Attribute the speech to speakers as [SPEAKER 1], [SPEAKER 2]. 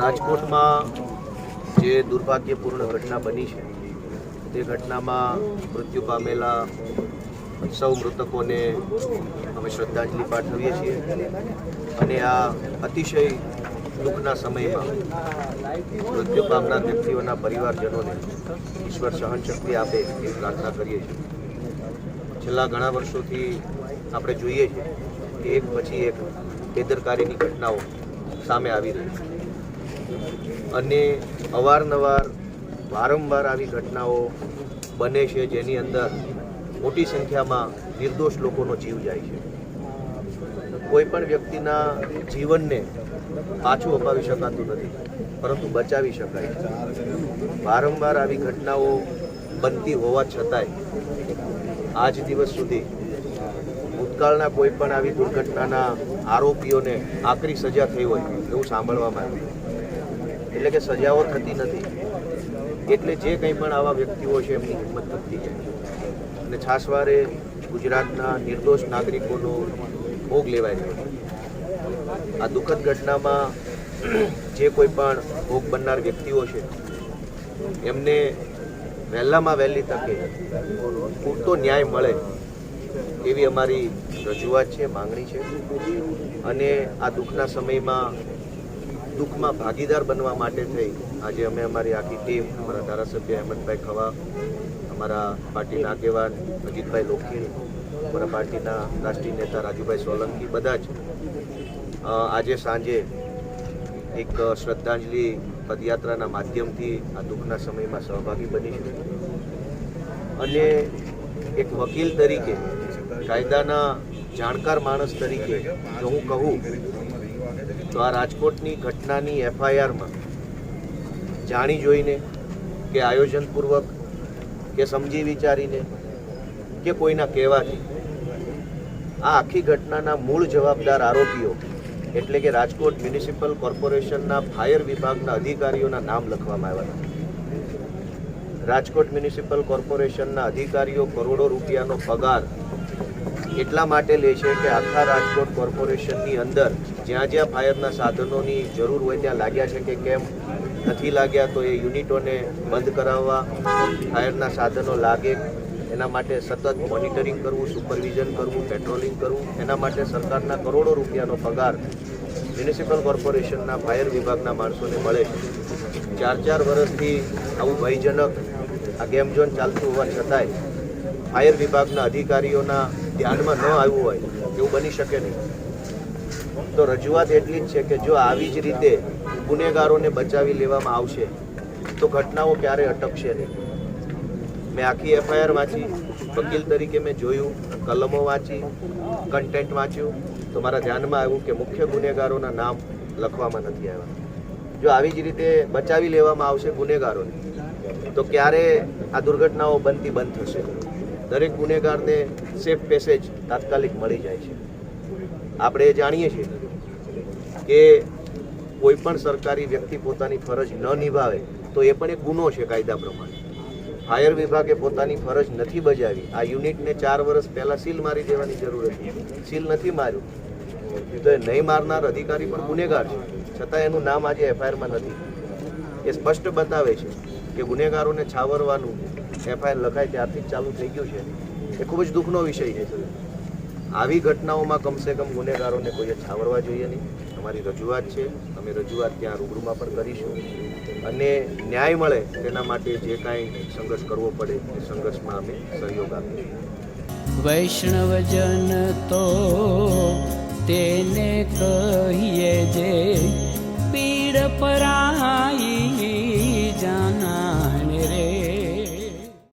[SPEAKER 1] રાજકોટમાં જે દુર્ભાગ્યપૂર્ણ ઘટના બની છે, તે ઘટનામાં મૃત્યુ પામેલા સૌ મૃતકોને અમે શ્રદ્ધાંજલિ પાઠવીએ છીએ અને આ અતિશય દુઃખના સમયમાં મૃત્યુ પામનાર વ્યક્તિઓના પરિવારજનોને ઈશ્વર સહનશક્તિ આપે એવી પ્રાર્થના કરીએ છીએ. છેલ્લા ઘણા વર્ષોથી આપણે જોઈએ છીએ કે એક પછી એક બેદરકારીની ઘટનાઓ સામે આવી રહી છે. અને અવારનવાર વારંવાર આવી ઘટનાઓ બને છે જેની અંદર મોટી સંખ્યામાં નિર્દોષ લોકોનો જીવ જાય છે. કોઈ પણ વ્યક્તિના જીવનને પાછું અપાવી શકાતું નથી, પરંતુ બચાવી શકાય વારંવાર આવી ઘટનાઓ બનતી હોવા છતાંય આજ દિવસ સુધી ભૂતકાળના કોઈ પણ આવી દુર્ઘટનાના આરોપીઓને આકરી સજા થઈ હોય એવું સાંભળવામાં આવ્યું. એટલે કે સજાઓ થતી નથી. એટલે જે કંઈ પણ આવા વ્યક્તિઓ છે એમની હિંમત વધતી જાય અને છાસવારે ગુજરાતના નિર્દોષ નાગરિકોનો ભોગ લેવાય છે. આ દુઃખદ ઘટનામાં જે કોઈ પણ ભોગ બનનાર વ્યક્તિઓ છે, એમને વહેલામાં વહેલી તકે પૂરતો ન્યાય મળે એવી અમારી રજૂઆત છે, માંગણી છે. અને આ દુઃખના સમયમાં દુઃખમાં ભાગીદાર બનવા માટે થઈ. આજે અમે અમારી આખી ટીમ, અમારા ધારાસભ્ય હેમંતભાઈ ખવા, અમારા પાર્ટીના આગેવાન અજીતભાઈ લોખીલ અમારા પાર્ટીના રાષ્ટ્રીય નેતા રાજુભાઈ સોલંકી, બધા જ આજે સાંજે એક શ્રદ્ધાંજલિ પદયાત્રાના માધ્યમથી આ દુઃખના સમયમાં સહભાગી બની છે. અને એક વકીલ તરીકે કાયદાના જાણકાર માણસ તરીકે જો હું કહું તો આ રાજકોટની ઘટનાની એફઆઈઆરમાં જાણી જોઈને કે આયોજનપૂર્વક, કે સમજી વિચારીને, કે કોઈના કહેવાથી આ આખી ઘટનાના મૂળ જવાબદાર આરોપીઓ, એટલે કે રાજકોટ મ્યુનિસિપલ કોર્પોરેશનના ફાયર વિભાગના અધિકારીઓના નામ લખવામાં આવ્યા હતા. રાજકોટ મ્યુનિસિપલ કોર્પોરેશનના અધિકારીઓ કરોડો રૂપિયાનો પગાર એટલા માટે લે છે કે આખા રાજકોટ કોર્પોરેશનની અંદર જ્યાં જ્યાં ફાયરના સાધનોની જરૂર હોય ત્યાં લાગ્યા છે કે કેમ નથી લાગ્યા, તો એ યુનિટોને બંધ કરાવવા ફાયરના સાધનો લાગે. એના માટે સતત મોનિટરિંગ કરવું, સુપરવિઝન કરવું, પેટ્રોલિંગ કરવું. એના માટે સરકારના કરોડો રૂપિયાનો પગાર મ્યુનિસિપલ કોર્પોરેશનના ફાયર વિભાગના માણસોને મળે ચાર ચાર વર્ષથી આવું ભયજનક આ ગેમ ઝોન ચાલતું હોવા છતાંય ફાયર વિભાગના અધિકારીઓના ધ્યાનમાં ન આવ્યું હોય, એવું બની શકે નહીં. તો રજૂઆત એટલી જ છે કે જો આવી જ રીતે ગુનેગારોને બચાવી લેવામાં આવશે, તો ઘટનાઓ ક્યારે અટકશે નહીં. મેં આખી એફઆઈઆર વાંચી, વકીલ તરીકે મેં જોયું, કલમો વાંચી કન્ટેન્ટ વાંચ્યું. તો મારા ધ્યાનમાં આવ્યું કે મુખ્ય ગુનેગારોના નામ લખવામાં નથી આવ્યા. જો આવી જ રીતે બચાવી લેવામાં આવશે ગુનેગારોને, તો ક્યારે આ દુર્ઘટનાઓ બનતી બંધ થશે? દરેક ગુનેગારને સેફ પેસેજ તાત્કાલિક મળી જાય છે. આપણે જાણીએ છીએ કે કોઈ પણ સરકારી વ્યક્તિ પોતાની ફરજ ન નિભાવે તો એ પણ એક ગુનો છે કાયદા પ્રમાણે. ફાયર વિભાગે પોતાની ફરજ નથી બજાવી. આ યુનિટને ચાર વર્ષ પહેલાં સીલ મારી દેવાની જરૂર હતી. સીલ નથી માર્યું. તો એ નહીં મારનાર અધિકારી પણ ગુનેગાર છે. છતાં એનું નામ આજે એફઆઈઆરમાં નથી. એ સ્પષ્ટ બતાવે છે કે ગુનેગારોને છાવરવાનું એફઆઈઆર લખાય ત્યારથી જ ચાલુ થઈ ગયું છે. એ ખૂબ જ દુઃખનો વિષય છે. આવી ઘટનાઓમાં કમસે કમ ગુનેગારોને કોઈએ છાવરવા જોઈએ નહીં. અમારી રજૂઆત છે. અમે રજૂઆત ત્યાં રૂબરૂમાં પણ કરીશું. અને ન્યાય મળે તેના માટે જે કાંઈ સંઘર્ષ કરવો પડે એ સંઘર્ષમાં અમે સહયોગ આપીશું
[SPEAKER 2] વૈષ્ણવજન તો તેને કહીએ જે પીડ પરાઈ